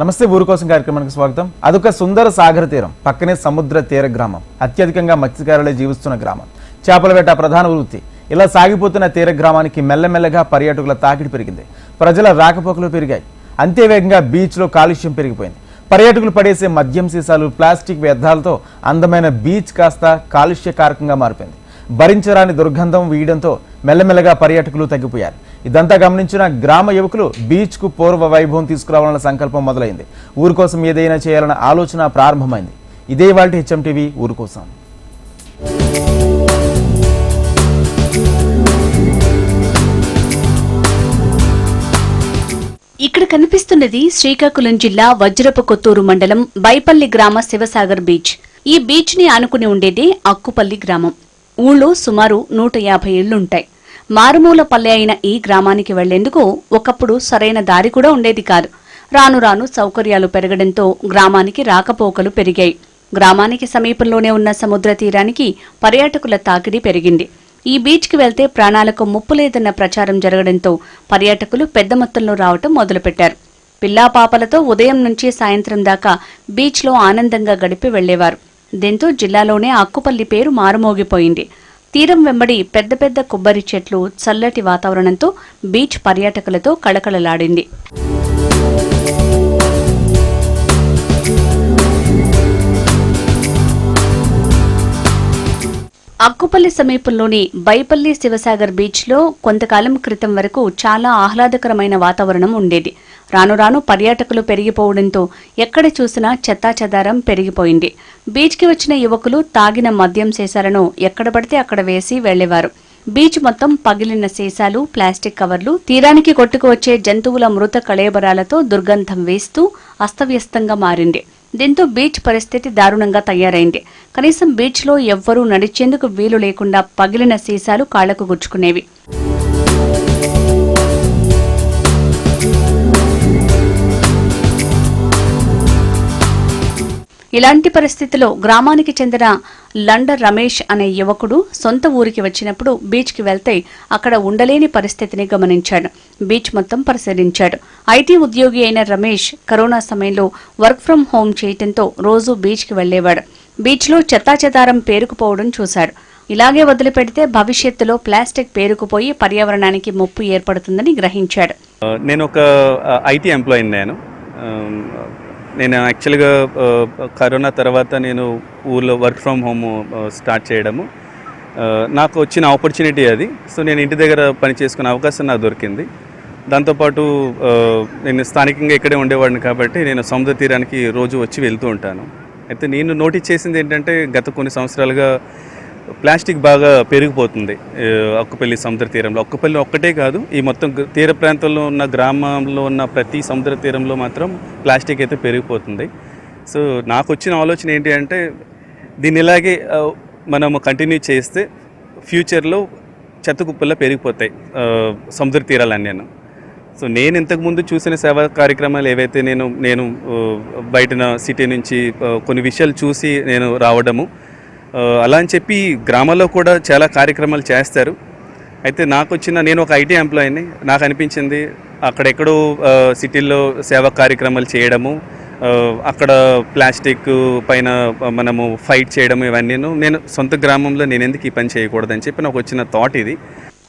నమస్తే ఊరు కోసం కార్యక్రమానికి స్వాగతం. అదొక సుందర సాగర తీరం పక్కనే సముద్ర తీర గ్రామం అత్యధికంగా మత్స్యకారులే జీవిస్తున్న గ్రామం. చేపల వేట ప్రధాన వృత్తి. ఇలా సాగిపోతున్న తీర గ్రామానికి మెల్లమెల్లగా పర్యాటకుల తాకిడి పెరిగింది. ప్రజల రాకపోకలు పెరిగాయి. అంతేవేగంగా బీచ్లో కాలుష్యం పెరిగిపోయింది. పర్యాటకులు పడేసే మద్యం సీసాలు ప్లాస్టిక్ వ్యర్థాలతో అందమైన బీచ్ కాస్త కాలుష్యకారకంగా మారిపోయింది. భరించరాని దుర్గంధం వీయడంతో మెల్లమెల్లగా పర్యాటకులు తగ్గిపోయారు. ఇదంతా గమనించిన గ్రామ యువకులు బీచ్కు పూర్వ వైభవం తీసుకురావాలన్న సంకల్పం మొదలైంది. ఊరు కోసం ఏదైనా చేయాలన్న ఆలోచన ప్రారంభమైంది. ఇదే వాళ్ళ హెచ్ఎం టీవీ ఊరు కోసం. ఇక్కడ కనిపిస్తున్నది శ్రీకాకుళం జిల్లా వజ్రపు కొత్తూరు మండలం బైపల్లి గ్రామ శివసాగర్ బీచ్. ఈ బీచ్ని ఆనుకుని ఉండేదే అక్కుపల్లి గ్రామం. ఊళ్ళో సుమారు నూట యాభై ఇళ్ళుంటాయి మారుమూల పల్లె అయిన ఈ గ్రామానికి వెళ్ళేందుకు ఒకప్పుడు సరైన దారి కూడా ఉండేది కాదు. రాను రాను సౌకర్యాలు పెరగడంతో గ్రామానికి రాకపోకలు పెరిగాయి. గ్రామానికి సమీపంలోనే ఉన్న సముద్ర తీరానికి పర్యాటకుల తాకిడి పెరిగింది. ఈ బీచ్కి వెళ్తే ప్రాణాలకు ముప్పు లేదన్న ప్రచారం జరగడంతో పర్యాటకులు పెద్ద మొత్తంలో రావటం మొదలుపెట్టారు. పిల్లా పాపలతో ఉదయం నుంచి సాయంత్రం దాకా బీచ్లో ఆనందంగా గడిపి వెళ్ళేవారు. దీంతో జిల్లాలోనే అక్కుపల్లి పేరు మారుమోగిపోయింది. తీరం వెంబడి పెద్ద పెద్ద కొబ్బరి చెట్లు చల్లటి వాతావరణంతో బీచ్ పర్యాటకులతో కళకళలాడింది. అక్కుపల్లి సమీపంలోని బైపల్లి శివసాగర్ బీచ్లో కొంతకాలం క్రితం వరకు చాలా ఆహ్లాదకరమైన వాతావరణం ఉండేది. రాను రాను పర్యాటకులు పెరిగిపోవడంతో ఎక్కడ చూసినా చెత్తాచెదారం పెరిగిపోయింది. బీచ్కి వచ్చిన యువకులు తాగిన మద్యం సీసాలను ఎక్కడ పడితే అక్కడ వేసి వెళ్ళేవారు బీచ్ మొత్తం పగిలిన సీసాలు ప్లాస్టిక్ కవర్లు తీరానికి కొట్టుకువచ్చే జంతువుల మృత కళేబరాలతో దుర్గంధం వేస్తూ అస్తవ్యస్తంగా మారింది. దీంతో బీచ్ పరిస్థితి దారుణంగా తయారైంది. కనీసం బీచ్లో ఎవ్వరూ నడిచేందుకు వీలు లేకుండా పగిలిన సీసాలు కాళ్ళకు గుచ్చుకునేవి. ఇలాంటి పరిస్థితిలో గ్రామానికి చెందిన లండ రమేష్ అనే యువకుడు సొంత ఊరికి వచ్చినప్పుడు బీచ్కి వెళ్తే అక్కడ ఉండలేని పరిస్థితిని గమనించాడు. బీచ్ మొత్తం పరిశీలించాడు. ఐటీ ఉద్యోగి అయిన రమేష్ కరోనా సమయంలో వర్క్ ఫ్రం హోం చేయటంతో రోజూ బీచ్కి వెళ్ళేవాడు. బీచ్లో చెత్తాచెదారం పేరుకుపోవడం చూశాడు. ఇలాగే వదిలిపెడితే భవిష్యత్తులో ప్లాస్టిక్ పేరుకుపోయి పర్యావరణానికి ముప్పు ఏర్పడుతుందని గ్రహించాడు. నేను ఒక ఐటీ ఎంప్లాయీని నేను. నేను యాక్చువల్గా కరోనా తర్వాత నేను ఊర్లో వర్క్ ఫ్రమ్ హోమ్ స్టార్ట్ చేయడము. నాకు వచ్చిన ఆపర్చునిటీ అది. సో నేను ఇంటి దగ్గర పని చేసుకునే అవకాశం నాకు దొరికింది. దాంతోపాటు నేను స్థానికంగా ఇక్కడే ఉండేవాడిని కాబట్టి నేను సముద్ర తీరానికి రోజు వచ్చి వెళ్తూ ఉంటాను. అయితే నేను నోటీస్ చేసింది ఏంటంటే గత కొన్ని సంవత్సరాలుగా ప్లాస్టిక్ బాగా పెరిగిపోతుంది. అక్కుపల్లి సముద్ర తీరంలో. అక్కుపల్లి ఒక్కటే కాదు ఈ మొత్తం తీర ప్రాంతంలో ఉన్న గ్రామంలో ఉన్న ప్రతి సముద్ర తీరంలో మాత్రం ప్లాస్టిక్ అయితే పెరిగిపోతుంది. సో నాకు వచ్చిన ఆలోచన ఏంటి అంటే దీన్ని ఇలాగే మనము కంటిన్యూ చేస్తే ఫ్యూచర్లో చెత్త కుప్పల్లో పెరిగిపోతాయి సముద్ర తీరాలన్నీ సో నేను ఇంతకుముందు చూసిన సేవా కార్యక్రమాలు ఏవైతే నేను నేను బయటన సిటీ నుంచి కొన్ని విషయాలు చూసి నేను రావడము అలా అని చెప్పి గ్రామాల్లో కూడా చాలా కార్యక్రమాలు చేస్తారు. అయితే నాకు వచ్చిన నేను ఒక ఐటీ ఎంప్లాయీని. నాకు అనిపించింది అక్కడెక్కడో సిటీల్లో సేవా కార్యక్రమాలు చేయడము అక్కడ ప్లాస్టిక్ పైన మనము ఫైట్ చేయడం ఇవన్నీ నేను సొంత గ్రామంలో నేను ఎందుకు ఈ పని చేయకూడదని చెప్పి నాకు వచ్చిన థాట్ ఇది.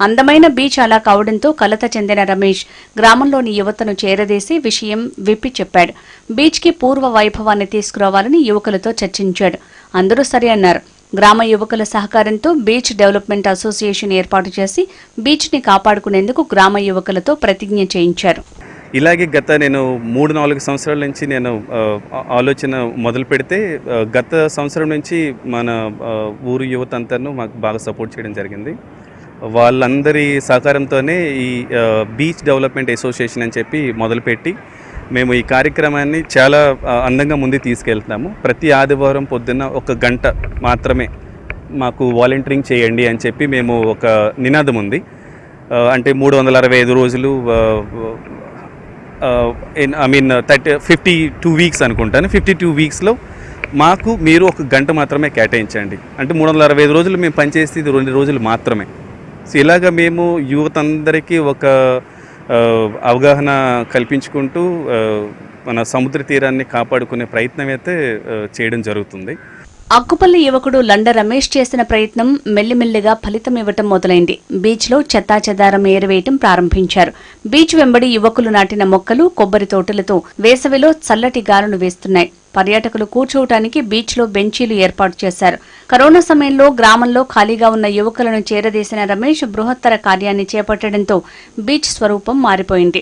అందమైన బీచ్ అలా కావడంతో కలత చెందిన రమేష్ గ్రామంలోని యువతను చేరదీసి విషయం విప్పి చెప్పాడు. బీచ్కి పూర్వ వైభవాన్ని తీసుకురావాలని యువకులతో చర్చించాడు. అందరూ సరే అన్నారు. గ్రామ యువకుల సహకారంతో బీచ్ డెవలప్మెంట్ అసోసియేషన్ ఏర్పాటు చేసి బీచ్ని కాపాడుకునేందుకు గ్రామ యువకులతో ప్రతిజ్ఞ చేయించారు. ఇలాగే గత నేను మూడు నాలుగు సంవత్సరాల నుంచి నేను ఆలోచన మొదలు పెడితే గత సంవత్సరం నుంచి మన ఊరు యువత అంతాను మాకు బాగా సపోర్ట్ చేయడం జరిగింది. వాళ్ళందరి సహకారంతోనే ఈ బీచ్ డెవలప్మెంట్ అసోసియేషన్ అని చెప్పి మొదలుపెట్టి మేము ఈ కార్యక్రమాన్ని చాలా అందంగా ముందు తీసుకెళ్తున్నాము. ప్రతి ఆదివారం పొద్దున్న ఒక గంట మాత్రమే మాకు వాలంటీరింగ్ చేయండి అని చెప్పి మేము ఒక నినాదం ఉంది. అంటే మూడు వందల అరవై ఐదు రోజులు I mean thirty fifty two weeks అనుకుంటాను. ఫిఫ్టీ టూ వీక్స్లో మాకు మీరు ఒక గంట మాత్రమే కేటాయించండి. అంటే మూడు వందల అరవై ఐదు రోజులు మేము పనిచేసేది ఇది రెండు రోజులు మాత్రమే. సో ఇలాగ మేము యువత అందరికీ ఒక అవగాహన కల్పించుకుంటూ మన సముద్ర తీరాన్ని కాపాడుకునే ప్రయత్నం అయితే చేయడం జరుగుతుంది. అక్కుపల్లి యువకుడు లండ రమేష్ చేసిన ప్రయత్నం మెల్లిమెల్లిగా ఫలితం ఇవ్వటం మొదలైంది. బీచ్లో చెత్తాచెదారం ఏరివేయటం ప్రారంభించారు. బీచ్ వెంబడి యువకులు నాటిన మొక్కలు కొబ్బరి తోటలతో వేసవిలో చల్లటి గాలులు వేస్తున్నాయి. పర్యాటకులు కూర్చోవటానికి బీచ్లో బెంచీలు ఏర్పాటు చేశారు. కరోనా సమయంలో గ్రామంలో ఖాళీగా ఉన్న యువకులను చేరదీసిన రమేష్ బృహత్తర కార్యాన్ని చేపట్టడంతో బీచ్ స్వరూపం మారిపోయింది.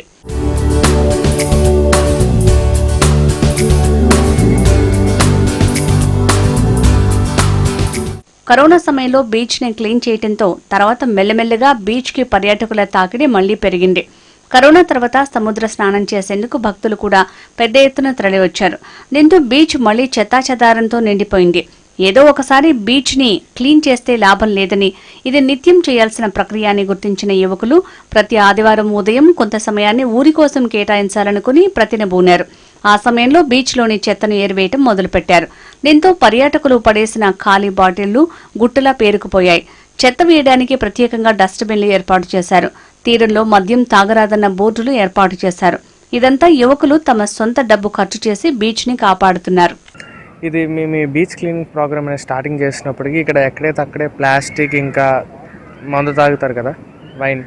కరోనా సమయంలో బీచ్ని క్లీన్ చేయడంతో తర్వాత మెల్లమెల్లగా బీచ్కి పర్యాటకుల తాకిడి మళ్ళీ పెరిగింది. కరోనా తర్వాత సముద్ర స్నానం చేసేందుకు భక్తులు కూడా పెద్ద ఎత్తున తరలివచ్చారు. దీంతో బీచ్ మళ్ళీ చెత్తాచెదారంతో నిండిపోయింది. ఏదో ఒకసారి బీచ్ని క్లీన్ చేస్తే లాభం లేదని ఇది నిత్యం చేయాల్సిన ప్రక్రియ అని గుర్తించిన యువకులు ప్రతి ఆదివారం ఉదయం కొంత సమయాన్ని ఊరి కోసం కేటాయించాలనుకుని ప్రతినబూనారు ఆ సమయంలో బీచ్లోని చెత్తను ఏరివేయటం మొదలుపెట్టారు. దీంతో పర్యాటకులు పడేసిన ఖాళీ బాటిళ్ళు గుట్టలా పేరుకుపోయాయి. చెత్త వేయడానికి ప్రత్యేకంగా డస్ట్బిన్లు ఏర్పాటు చేశారు. తీరంలో మద్యం తాగరాదన్న బోర్డులు ఏర్పాటు చేశారు. ఇదంతా యువకులు తమ సొంత డబ్బు ఖర్చు చేసి బీచ్ని కాపాడుతున్నారు. ఇది మేము ఈ బీచ్ క్లీనింగ్ ప్రోగ్రామ్ అనేది స్టార్టింగ్ చేసినప్పటికీ ఇక్కడ ఎక్కడైతే అక్కడే ప్లాస్టిక్ ఇంకా మందు తాగుతారు కదా వైన్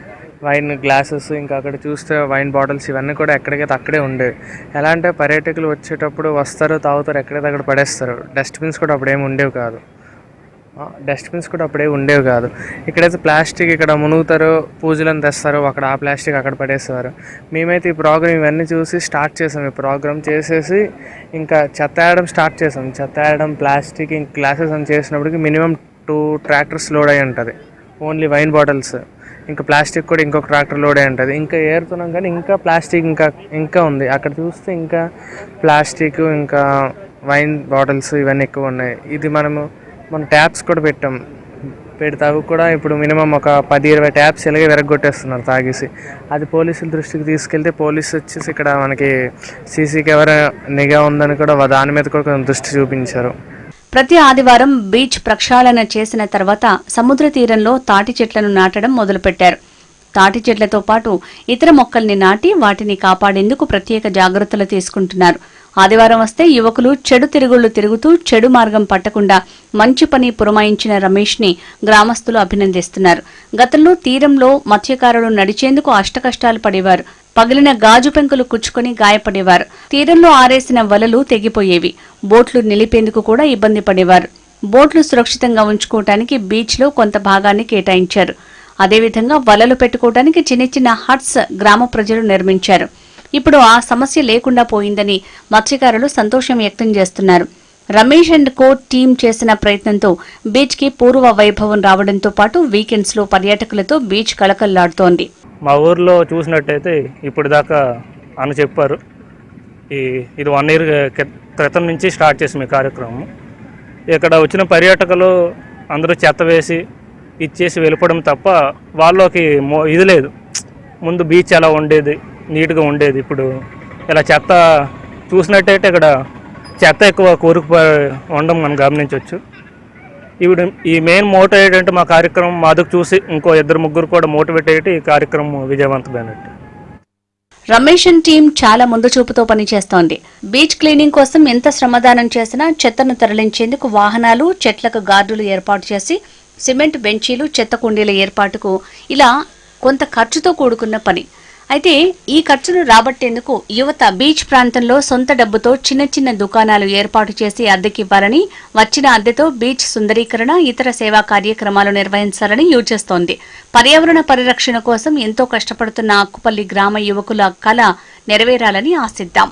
వైన్ గ్లాసెస్ ఇంకా అక్కడ చూస్తే వైన్ బాటిల్స్ ఇవన్నీ కూడా ఎక్కడికైతే అక్కడే ఉండేవి ఎలా అంటే పర్యాటకులు వచ్చేటప్పుడు వస్తారు తాగుతారు ఎక్కడైతే అక్కడ పడేస్తారు. డస్ట్బిన్స్ కూడా అప్పుడు ఏమి ఉండేవి కాదు. డస్ట్బిన్స్ కూడా అప్పుడే ఉండేవి కాదు. ఇక్కడైతే ప్లాస్టిక్ ఇక్కడ మునుగుతారు పూజలను తెస్తారు అక్కడ ఆ ప్లాస్టిక్ అక్కడ పడేస్తారు మేమైతే ఈ ప్రోగ్రామ్ ఇవన్నీ చూసి స్టార్ట్ చేసాం. ఈ ప్రోగ్రామ్ చేసేసి ఇంకా చెత్త వేయడం స్టార్ట్ చేసాం. చెత్త వేయడం ప్లాస్టిక్ ఇంక గ్లాసెస్ అని చేసినప్పటికి మినిమం టూ ట్రాక్టర్స్ లోడ్ అయి ఉంటుంది. ఓన్లీ వైన్ బాటిల్స్ ఇంకా ప్లాస్టిక్ కూడా ఇంకొక ట్రాక్టర్ లోడ్ అయి ఉంటుంది. ఇంకా ఏరుతున్నాం కానీ ఇంకా ప్లాస్టిక్ ఇంకా ఇంకా ఉంది. అక్కడ చూస్తే ఇంకా ప్లాస్టిక్ ఇంకా వైన్ బాటిల్స్ ఇవన్నీ ఎక్కువ ఉన్నాయి. ఇది మనము మన ట్యాప్స్ కూడా పెట్టాం. పెడితే అవి కూడా ఇప్పుడు మినిమం ఒక పది ఇరవై ట్యాప్స్ ఇలాగే విరగొట్టేస్తున్నారు తాగేసి. అది పోలీసుల దృష్టికి తీసుకెళ్తే పోలీసు వచ్చేసి ఇక్కడ మనకి సీసీ కెమెరా నిఘా ఉందని కూడా దాని మీద కూడా కొంచెం దృష్టి చూపించారు. ప్రతి ఆదివారం బీచ్ ప్రక్షాళన చేసిన తర్వాత సముద్ర తీరంలో తాటి చెట్లను నాటడం మొదలుపెట్టారు. తాటి చెట్లతో పాటు ఇతర మొక్కల్ని నాటి వాటిని కాపాడేందుకు ప్రత్యేక జాగ్రత్తలు తీసుకుంటున్నారు. ఆదివారం వస్తే యువకులు చెడు తిరుగుళ్ళు తిరుగుతూ చెడు మార్గం పట్టకుండా మంచి పని పురమాయించిన రమేష్ని గ్రామస్తులు అభినందిస్తున్నారు. గతంలో తీరంలో మత్స్యకారులు నడిచేందుకు అష్టకష్టాలు పడేవారు. పగిలిన గాజు పెంకులు కుచ్చుకొని గాయపడేవారు. తీరంలో ఆరేసిన వలలు తెగిపోయేవి. బోట్లు నిలిపేందుకు కూడా ఇబ్బంది పడేవారు. బోట్లు సురక్షితంగా ఉంచుకోవటానికి బీచ్లో కొంత భాగాన్ని కేటాయించారు. అదేవిధంగా వలలు పెట్టుకోవడానికి చిన్న చిన్న హట్స్ గ్రామ ప్రజలు నిర్మించారు. ఇప్పుడు ఆ సమస్య లేకుండా పోయిందని మత్స్యకారులు సంతోషం వ్యక్తం చేస్తున్నారు. రమేష్ అండ్ కో టీం చేసిన ప్రయత్నంతో బీచ్కి పూర్వ వైభవం రావడంతో పాటు వీకెండ్స్లో పర్యాటకులతో బీచ్ కళకళలాడుతోంది. మా ఊర్లో చూసినట్టయితే ఇప్పుడు దాకా అని చెప్పారు. ఈ ఇది వన్ ఇయర్ క్రితం నుంచి స్టార్ట్ చేసాం ఈ కార్యక్రమం. ఇక్కడ వచ్చిన పర్యాటకులు అందరూ చెత్త వేసి ఇచ్చేసి వెళ్ళిపోవడం తప్ప వాళ్ళకి మో ఇది లేదు. ముందు బీచ్ ఎలా ఉండేది నీట్గా ఉండేది. ఇప్పుడు ఇలా చెత్త చూసినట్టయితే ఇక్కడ చెత్త ఎక్కువ కోరుకుపోయి ఉండడం మనం గమనించవచ్చు ఇప్పుడు ఈ మెయిన్ మోటివ్ ఏంటంటే మా కార్యక్రమం మాదకు చూసి ఇంకో ఇద్దరు ముగ్గురు కూడా మోటివేట్ అయ్యి ఈ కార్యక్రమం విజయవంతమైనట్టు రమేష్ అండ్ టీం చాలా ముందు చూపుతో పనిచేస్తోంది. బీచ్ క్లీనింగ్ కోసం ఎంత శ్రమదానం చేసినా చెత్తను తరలించేందుకు వాహనాలు చెట్లకు గార్డులు ఏర్పాటు చేసి సిమెంట్ బెంచీలు చెత్త కుండీల ఏర్పాటుకు ఇలా కొంత ఖర్చుతో కూడుకున్న పని. అయితే ఈ ఖర్చును రాబట్టేందుకు యువత బీచ్ ప్రాంతంలో సొంత డబ్బుతో చిన్న చిన్న దుకాణాలు ఏర్పాటు చేసి అద్దెకివ్వాలని వచ్చిన అద్దెతో బీచ్ సుందరీకరణ ఇతర సేవా కార్యక్రమాలు నిర్వహించాలని యోచిస్తోంది. పర్యావరణ పరిరక్షణ కోసం ఎంతో కష్టపడుతున్న అక్కుపల్లి గ్రామ యువకుల కళ నెరవేరాలని ఆశిద్దాం.